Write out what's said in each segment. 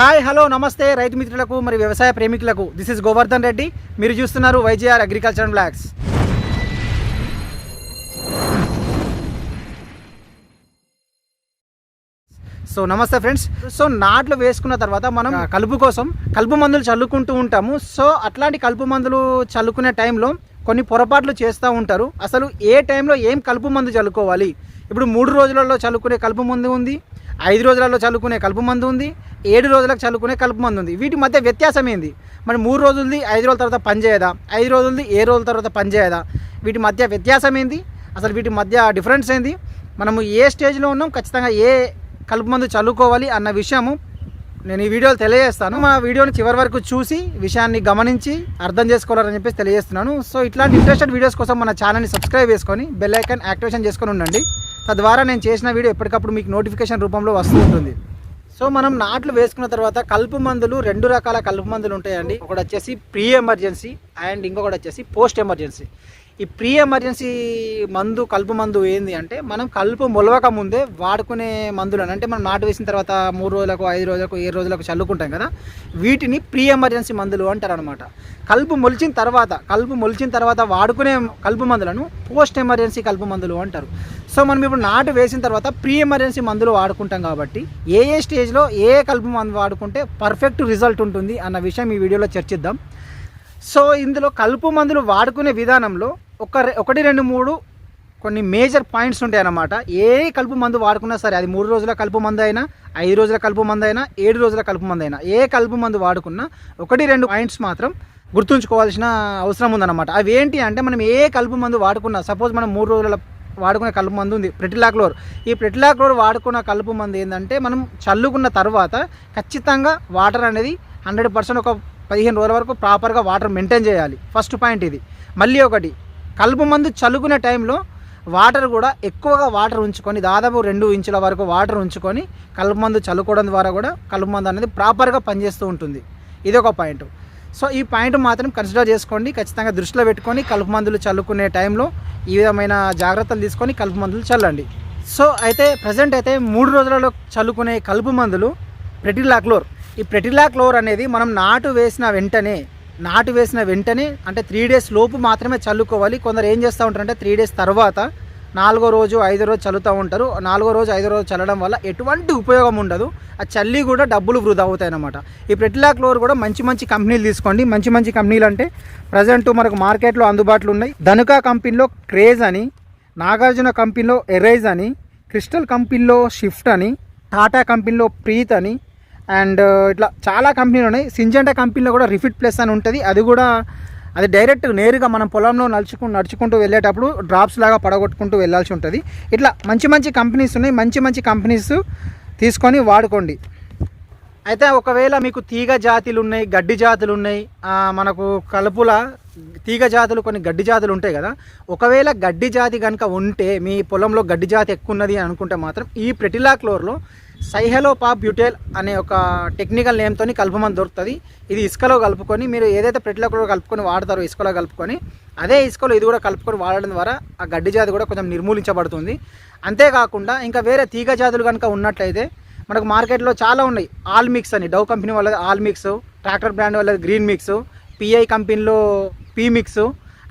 Hi hello నమస్తే రైతు మిత్రులకు మరి వ్యవసాయ ప్రేమికులకు. This is Govardhan Reddy. మీరు చూస్తున్నారు YGR agriculture and vlogs so నమస్తే ఫ్రెండ్స్ సో నాట్లు వేసుకున్న తర్వాత మనం కలుపు కోసం కలుపు మందులు చల్లుకుంటూ ఉంటాము. సో అట్లాంటి కలుపు మందులు చల్లుకునే టైంలో కొన్ని పొరపాట్లు చేస్తూ ఉంటారు. అసలు ఏ టైంలో ఏం కలుపు మందు చల్లుకోవాలి? ఇప్పుడు మూడు రోజులలో చల్లుకునే కలుపు మందు ఉంది. ఐదు రోజులలో చల్లుకునే కలుపు మందు ఉంది. ఏడు రోజులకు చల్లుకునే కలుపు మందు ఉంది. వీటి మధ్య వ్యత్యాసం ఏంది? మరి మూడు రోజులది ఐదు రోజుల తర్వాత పనిచేయదా ఐదు రోజులది ఏ రోజుల తర్వాత పనిచేయదా వీటి మధ్య వ్యత్యాసం ఏంది? అసలు వీటి మధ్య డిఫరెన్స్ ఏంది? మనము ఏ స్టేజ్లో ఉన్నాం? ఖచ్చితంగా ఏ కలుపు మందు చల్లుకోవాలి అన్న విషయము నేను ఈ వీడియోలు తెలియజేస్తాను. మా వీడియోని చివరి వరకు చూసి విషయాన్ని గమనించి అర్థం చేసుకోవాలని చెప్పేసి తెలియజేస్తున్నాను. సో ఇట్లాంటి ఇంట్రెస్టెడ్ వీడియోస్ కోసం మన ఛానల్ని సబ్స్క్రైబ్ చేసుకొని బెల్ ఐకాన్ యాక్టివేషన్ చేసుకొని ఉండండి. తద్వారా నేను చేసిన వీడియో ఎప్పటికప్పుడు మీకు నోటిఫికేషన్ రూపంలో వస్తూ ఉంటుంది. సో మనం నాట్లు వేసుకున్న తర్వాత కలుపు మందులు రెండు రకాల కలుపు మందులు ఉంటాయండి. ఒకటి వచ్చేసి ప్రీ ఎమర్జెన్సీ అండ్ ఇంకొకటి వచ్చేసి పోస్ట్ ఎమర్జెన్సీ ఈ ప్రీ ఎమర్జెన్సీ మందు కలుపు మందు ఏంది అంటే మనం కలుపు మొలవక ముందే వాడుకునే మందులు అంటే మనం నాటు వేసిన తర్వాత మూడు రోజులకు ఐదు రోజులకు ఏడు రోజులకు చల్లుకుంటాం కదా వీటిని ప్రీ ఎమర్జెన్సీ మందులు అంటారు అనమాట కలుపు మొలిచిన తర్వాత కలుపు మొలిచిన తర్వాత వాడుకునే కలుపు మందులను పోస్ట్ ఎమర్జెన్సీ కలుపు మందులు అంటారు. సో మనం ఇప్పుడు నాటు వేసిన తర్వాత ప్రీ ఎమర్జెన్సీ మందులు వాడుకుంటాం కాబట్టి ఏ ఏ స్టేజ్లో ఏ ఏ కలుపు మందు వాడుకుంటే పర్ఫెక్ట్ రిజల్ట్ ఉంటుంది అన్న విషయం ఈ వీడియోలో చర్చిద్దాం. సో ఇందులో కలుపు మందులు వాడుకునే విధానంలో ఒక ఒకటి రెండు మూడు కొన్ని మేజర్ పాయింట్స్ ఉంటాయి అన్నమాట ఏ కలుపు మందు వాడుకున్నా సరే అది మూడు రోజుల కలుపు మందు అయినా ఐదు రోజుల కలుపు మందు అయినా ఏడు రోజుల కలుపు మందు అయినా ఏ కలుపు మందు వాడుకున్నా ఒకటి రెండు పాయింట్స్ మాత్రం గుర్తుంచుకోవాల్సిన అవసరం ఉందన్నమాట. అవి ఏంటి అంటే మనం ఏ కలుపు మందు వాడుకున్నా సపోజ్ మనం మూడు రోజుల వాడుకునే కలుపు మందు ఉంది ప్రెటిలాక్లోర్. ఈ ప్రెటిలాక్లోర్ వాడుకున్న కలుపు మందు ఏంటంటే మనం చల్లుకున్న తర్వాత ఖచ్చితంగా వాటర్ అనేది హండ్రెడ్ పర్సెంట్ ఒక పదిహేను రోజుల వరకు ప్రాపర్గా వాటర్ మెయింటైన్ చేయాలి. ఫస్ట్ పాయింట్ ఇది. మళ్ళీ ఒకటి కలుపు మందు చల్లుకునే టైంలో వాటర్ కూడా ఎక్కువగా వాటర్ ఉంచుకొని దాదాపు రెండు ఇంచుల వరకు వాటర్ ఉంచుకొని కలుపు మందు చల్లుకోవడం ద్వారా కూడా కలుపు మందు అనేది ప్రాపర్గా పనిచేస్తూ ఉంటుంది. ఇది ఒక పాయింట్. సో ఈ పాయింట్ మాత్రం కన్సిడర్ చేసుకోండి. ఖచ్చితంగా దృష్టిలో పెట్టుకొని కలుపు మందులు చల్లుకునే టైంలో ఈ విధమైన జాగ్రత్తలు తీసుకొని కలుపు మందులు చల్లండి. సో అయితే ప్రజెంట్ అయితే మూడు రోజులలో చల్లుకునే కలుపు మందులు ప్రెటిలాక్లోర్ ఈ ప్రెటిలాక్లోర్ అనేది మనం నాటు వేసిన వెంటనే నాటు వేసిన వెంటనే అంటే త్రీ డేస్ లోపు మాత్రమే చల్లుకోవాలి. కొందరు ఏం చేస్తూ ఉంటారంటే త్రీ డేస్ తర్వాత నాలుగో రోజు ఐదో రోజు చల్లుతూ ఉంటారు. నాలుగో రోజు ఐదో రోజు చల్లడం వల్ల ఎటువంటి ఉపయోగం ఉండదు. ఆ చల్లి కూడా డబ్బులు వృధా అవుతాయి అన్నమాట ఈ ప్రెటిలాక్లోర్ కూడా మంచి మంచి కంపెనీలు తీసుకోండి. మంచి మంచి కంపెనీలు అంటే ప్రజెంట్ మనకు మార్కెట్లో అందుబాటులో ఉన్నాయి. ధనుకా కంపెనీలో క్రేజ్ అని నాగార్జున కంపెనీలో ఎరైజ్ అని క్రిస్టల్ కంపెనీలో షిఫ్ట్ అని టాటా కంపెనీలో ప్రీత్ అని అండ్ ఇట్లా చాలా కంపెనీలు ఉన్నాయి. సింజెంటా కంపెనీలో కూడా రిఫిట్ ప్లస్ అని ఉంటుంది. అది కూడా అది డైరెక్ట్ నేరుగా మనం పొలంలో నడుచుకుంటూ నడుచుకుంటూ వెళ్ళేటప్పుడు డ్రాప్స్ లాగా పడగొట్టుకుంటూ వెళ్ళాల్సి ఉంటుంది. ఇట్లా మంచి మంచి కంపెనీస్ ఉన్నాయి. మంచి మంచి కంపెనీస్ తీసుకొని వాడుకోండి. అయితే ఒకవేళ మీకు తీగ జాతులు ఉన్నాయి గడ్డి జాతులు ఉన్నాయి మనకు కలుపుల తీగ జాతులు కొన్ని గడ్డి జాతులు ఉంటాయి కదా ఒకవేళ గడ్డి జాతి కనుక ఉంటే మీ పొలంలో గడ్డి జాతి ఎక్కువ ఉన్నది అని అనుకుంటే మాత్రం ఈ ప్రెటిలాక్లోర్లో సైహెలోపా బ్యూటేల్ అనే ఒక టెక్నికల్ నేమ్తో కలుపు మందు దొరుకుతుంది. ఇది ఇసుకలో కలుపుకొని మీరు ఏదైతే ప్రెటిలాక్లోర్ కలుపుకొని వాడతారో ఇసుకలో కలుపుకొని అదే ఇసుకలో ఇది కూడా కలుపుకొని వాడడం ద్వారా ఆ గడ్డి జాతి కూడా కొంచెం నిర్మూలించబడుతుంది. అంతేకాకుండా ఇంకా వేరే తీగ జాతులు కనుక ఉన్నట్లయితే మనకు మార్కెట్లో చాలా ఉన్నాయి. ఆల్ మిక్స్ అని. డవ్ కంపెనీ వాళ్ళది ఆల్ మిక్స్ ట్రాక్టర్ బ్రాండ్ వాళ్ళది గ్రీన్ మిక్స్ పిఐ కంపెనీలో P mix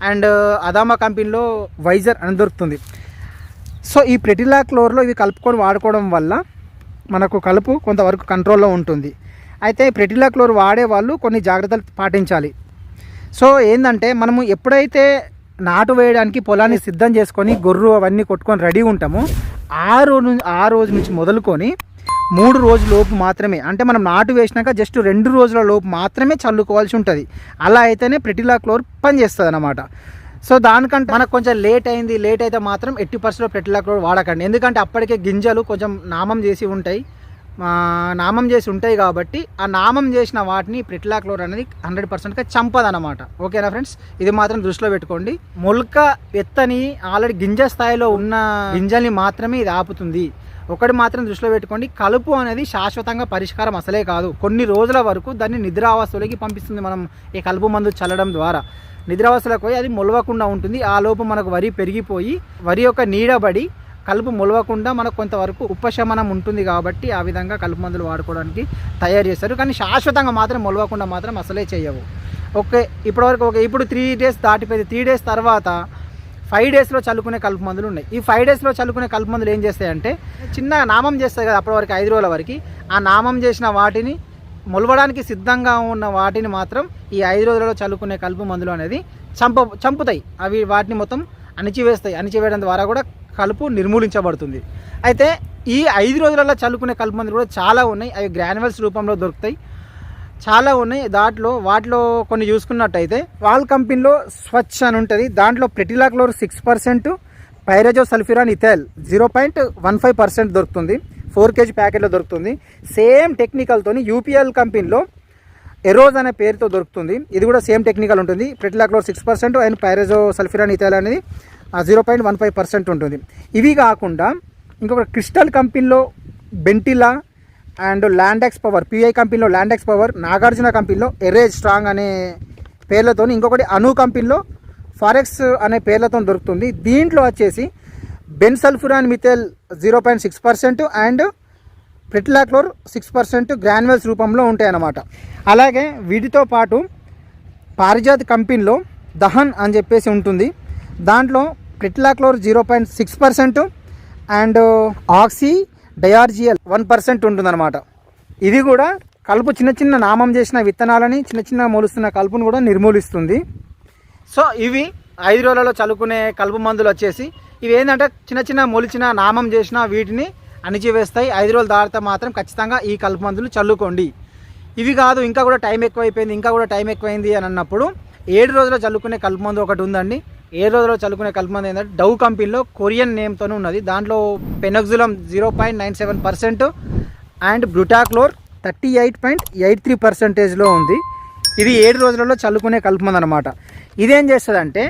and uh, Adama కంపెనీలో వైజర్ అని దొరుకుతుంది. సో ఈ ప్రెటిలా క్లోర్లో ఇవి కలుపుకొని వాడుకోవడం వల్ల మనకు కలుపు కొంతవరకు కంట్రోల్లో ఉంటుంది. అయితే ప్రెటిలా క్లోర్ వాడే వాళ్ళు కొన్ని జాగ్రత్తలు పాటించాలి. సో ఏంటంటే మనము ఎప్పుడైతే నాటు వేయడానికి పొలాన్ని సిద్ధం చేసుకొని గొర్రు అవన్నీ కొట్టుకొని రెడీ ఉంటామో ఆ రోజు ఆ రోజు నుంచి మొదలుకొని మూడు రోజుల లోపు మాత్రమే. అంటే మనం నాటు వేసినాక జస్ట్ రెండు రోజుల లోపు మాత్రమే చల్లుకోవాల్సి ఉంటుంది. అలా అయితేనే ప్రెటిలా క్లోర్ పనిచేస్తుంది అనమాట సో దానికంటే మనకు కొంచెం లేట్ అయింది లేట్ అయితే మాత్రం ఎట్టి పరిస్థితుల్లో ప్రెటిలా క్లోర్ వాడకండి. ఎందుకంటే అప్పటికే గింజలు కొంచెం నామం చేసి ఉంటాయి. నామం చేసి ఉంటాయి కాబట్టి ఆ నామం చేసిన వాటిని ప్రిట్లాక్లోర్ అనేది హండ్రెడ్ పర్సెంట్గా చంపదనమాట ఓకేనా ఫ్రెండ్స్? ఇది మాత్రం దృష్టిలో పెట్టుకోండి. మొలక ఎత్తని ఆల్రెడీ గింజ స్థాయిలో ఉన్న గింజల్ని మాత్రమే ఇది ఆపుతుంది. ఒకటి మాత్రం దృష్టిలో పెట్టుకోండి. కలుపు అనేది శాశ్వతంగా పరిష్కారం అసలే కాదు. కొన్ని రోజుల వరకు దాన్ని నిద్రావాసులకి పంపిస్తుంది మనం ఈ కలుపు మందు చల్లడం ద్వారా. నిద్రావాసులకు పోయి అది మొలవకుండా ఉంటుంది. ఆ లోపు మనకు వరి పెరిగిపోయి వరి యొక్క నీడబడి కలుపు మొలవకుండా మనకు కొంతవరకు ఉపశమనం ఉంటుంది కాబట్టి ఆ విధంగా కలుపు మందులు వాడుకోవడానికి తయారు చేస్తారు. కానీ శాశ్వతంగా మాత్రం మొలవకుండా మాత్రం అసలే చేయవు. ఓకే ఇప్పటివరకు ఓకే ఇప్పుడు త్రీ డేస్ దాటిపోయింది. త్రీ డేస్ తర్వాత ఫైవ్ డేస్లో చల్లుకునే కలుపు మందులు ఉన్నాయి. ఈ ఫైవ్ డేస్లో చల్లుకునే కలుపు మందులు ఏం చేస్తాయంటే చిన్న నామం చేస్తాయి కదా అప్పటి వరకు ఐదు రోజుల వరకు ఆ నామం చేసిన వాటిని మొలవడానికి సిద్ధంగా ఉన్న వాటిని మాత్రం ఈ ఐదు రోజులలో చల్లుకునే కలుపు మందులు అనేది చంప చంపుతాయి. అవి వాటిని మొత్తం అణిచివేస్తాయి. అణిచివేయడం ద్వారా కూడా కలుపు నిర్మూలించబడుతుంది. అయితే ఈ ఐదు రోజులలో చల్లుకునే కలుపు మందులు కూడా చాలా ఉన్నాయి. అవి గ్రాన్యువల్స్ రూపంలో దొరుకుతాయి. చాలా ఉన్నాయి. దాంట్లో వాటిలో కొన్ని చూసుకున్నట్టయితే వాల్ కంపెనీలో స్వచ్ఛ అని ఉంటుంది. దాంట్లో pretilachlor six percent pyrazosulfuron ethyl zero point one five percent దొరుకుతుంది. ఫోర్ కేజీ ప్యాకెట్లో దొరుకుతుంది. సేమ్ టెక్నికల్తోని యూపీఎల్ కంపెనీలో ఎరోజ్ అనే పేరుతో దొరుకుతుంది. ఇది కూడా సేమ్ టెక్నికల్ ఉంటుంది. Pretilachlor six percent and pyrazosulfuron ethyl అనేది zero point one five percent ఉంటుంది. ఇవి కాకుండా ఇంకొక క్రిస్టల్ కంపెనీలో బెంటిలా అండ్ ల్యాండెక్స్ పవర్ పిఐ కంపెనీలో ల్యాండెక్స్ పవర్ నాగార్జున కంపెనీలో ఎరేజ్ స్ట్రాంగ్ అనే పేర్లతో ఇంకొకటి అను కంపెనీలో ఫారెక్స్ అనే పేర్లతో దొరుకుతుంది. దీంట్లో వచ్చేసి bensulfuron methyl zero point six percent and pretilachlor six percent granules రూపంలో ఉంటాయి అన్నమాట అలాగే వీటితో పాటు పారిజాత్ కంపెనీలో దహన్ అని చెప్పేసి ఉంటుంది. దాంట్లో pretilachlor zero point six percent and oxadiargyl one percent ఉంటుందన్నమాట. ఇది కూడా కలుపు చిన్న చిన్న నామం చేసిన విత్తనాలని చిన్న చిన్న మొలుస్తున్న కలుపును కూడా నిర్మూలిస్తుంది. సో ఇవి ఐదు రోజులలో చల్లుకునే కలుపు మందులు వచ్చేసి ఇవి ఏంటంటే చిన్న చిన్న మొలిచిన నామం చేసిన వీటిని అణిచివేస్తాయి. ఐదు రోజులు దాటితే మాత్రం ఖచ్చితంగా ఈ కలుపు మందులు చల్లుకోండి. ఇవి కాదు ఇంకా కూడా టైం ఎక్కువైపోయింది ఇంకా కూడా టైం ఎక్కువైంది అని అన్నప్పుడు ఏడు రోజుల్లో చల్లుకునే కలుపు మందు ఒకటి ఉందండి. ఏడు రోజుల్లో చల్లుకునే కలుపు ఏంటంటే డవ్ కంపెనీలో కొరియన్ నేమ్తోనే ఉన్నది. దాంట్లో penoxsulam zero point nine seven percent and butachlor thirty eight point eight three పర్సెంటేజ్లో ఉంది. ఇది ఏడు రోజులలో చల్లుకునే కలుపు అనమాట ఇదేం చేస్తుందంటే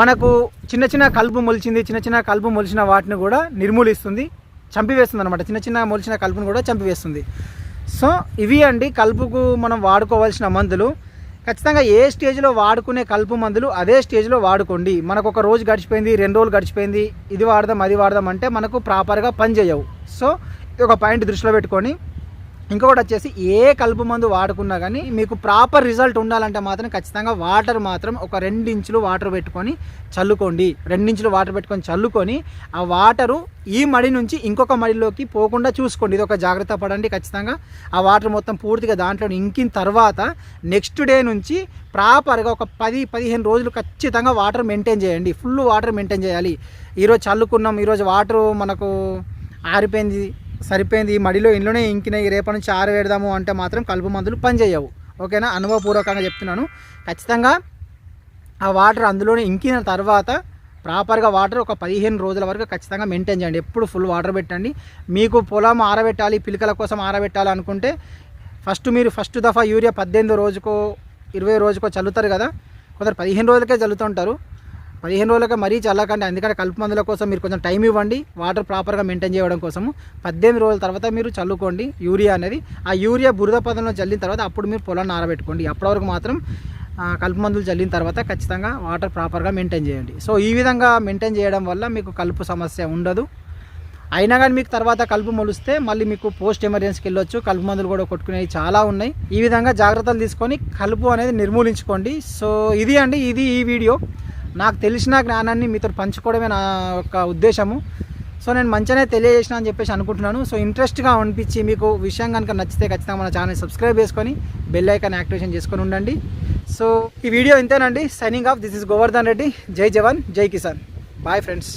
మనకు చిన్న చిన్న కలుపు మొలిచింది చిన్న చిన్న కలుపు మొలిచిన వాటిని కూడా నిర్మూలిస్తుంది చంపివేస్తుంది అనమాట చిన్న చిన్న మొలిచిన కలుపును కూడా చంపివేస్తుంది. సో ఇవి అండి కలుపుకు మనం వాడుకోవాల్సిన మందులు. ఖచ్చితంగా ఏ స్టేజ్లో వాడుకునే కలుపు మందులు అదే స్టేజ్లో వాడుకోండి. మనకు ఒక రోజు గడిచిపోయింది రెండు రోజులు గడిచిపోయింది ఇది వాడదాం అది వాడదాం అంటే మనకు ప్రాపర్గా పని చేయవు. సో ఇది ఒక పాయింట్ దృష్టిలో పెట్టుకొని ఇంకొకటి వచ్చేసి ఏ కలుపు మందు వాడుకున్నా కానీ మీకు ప్రాపర్ రిజల్ట్ ఉండాలంటే మాత్రం ఖచ్చితంగా వాటర్ మాత్రం ఒక రెండించులు వాటర్ పెట్టుకొని చల్లుకోండి. రెండించులు వాటర్ పెట్టుకొని చల్లుకొని ఆ వాటరు ఈ మడి నుంచి ఇంకొక మడిలోకి పోకుండా చూసుకోండి. ఇది ఒక జాగ్రత్త పడండి ఖచ్చితంగా. ఆ వాటర్ మొత్తం పూర్తిగా దాంట్లో ఇంకిన తర్వాత నెక్స్ట్ డే నుంచి ప్రాపర్గా ఒక పది పదిహేను రోజులు ఖచ్చితంగా వాటర్ మెయింటైన్ చేయండి. ఫుల్ వాటర్ మెయింటైన్ చేయాలి. ఈరోజు చల్లుకున్నాం ఈరోజు వాటర్ మనకు ఆరిపోయింది. సరిపోయింది. ఈ మడిలో ఇంట్లోనే ఇంకినాయి రేపటి నుంచి ఆరు అంటే మాత్రం కలుపు మందులు పనిచేయవు. ఓకేనా? అనుభవపూర్వకంగా చెప్తున్నాను. ఖచ్చితంగా ఆ వాటర్ అందులోనే ఇంకిన తర్వాత ప్రాపర్గా వాటర్ ఒక పదిహేను రోజుల వరకు ఖచ్చితంగా మెయింటైన్ చేయండి. ఎప్పుడు ఫుల్ వాటర్ పెట్టండి. మీకు పొలం ఆరబెట్టాలి పిలకల కోసం ఆరబెట్టాలి అనుకుంటే ఫస్ట్ మీరు ఫస్ట్ దఫా యూరియా పద్దెనిమిది రోజుకో ఇరవై రోజుకో చల్లుతారు కదా? కొందరు పదిహేను రోజులకే చల్లుతుంటారు. పదిహేను రోజులకి మరీ చల్లకండి. ఎందుకంటే కలుపు మందుల కోసం మీరు కొంచెం టైం ఇవ్వండి. వాటర్ ప్రాపర్గా మెయింటైన్ చేయడం కోసము పద్దెనిమిది రోజుల తర్వాత మీరు చల్లుకోండి యూరియా అనేది. ఆ యూరియా బురద పదంలో చల్లిన తర్వాత అప్పుడు మీరు పొలాన్ని ఆరబెట్టుకోండి. అప్పటి వరకు మాత్రం కలుపు మందులు చల్లిన తర్వాత ఖచ్చితంగా వాటర్ ప్రాపర్గా మెయింటైన్ చేయండి. సో ఈ విధంగా మెయింటైన్ చేయడం వల్ల మీకు కలుపు సమస్య ఉండదు. అయినా కానీ మీకు తర్వాత కలుపు మొలిస్తే మళ్ళీ మీకు పోస్ట్ ఎమర్జెన్సీకి వెళ్ళొచ్చు. కలుపు మందులు కూడా కొట్టుకునేవి చాలా ఉన్నాయి. ఈ విధంగా జాగ్రత్తలు తీసుకొని కలుపు అనేది నిర్మూలించుకోండి. సో ఇది అండి ఇది ఈ వీడియో. నాకు తెలిసిన జ్ఞానాన్ని మీతో పంచుకోవడమే నా యొక్క ఉద్దేశము. సో నేను మంచిగానే తెలియజేసిన అని చెప్పేసి అనుకుంటున్నాను. సో ఇంట్రెస్ట్గా అనిపించి మీకు విషయం కనుక నచ్చితే ఖచ్చితంగా మన ఛానల్ సబ్స్క్రైబ్ చేసుకొని బెల్ ఐకాన్ యాక్టివేషన్ చేసుకొని ఉండండి. సో ఈ వీడియో ఇంతేనండి. Signing off this is Govardhan Reddy జై జవాన్ జై కిసాన్ బాయ్ ఫ్రెండ్స్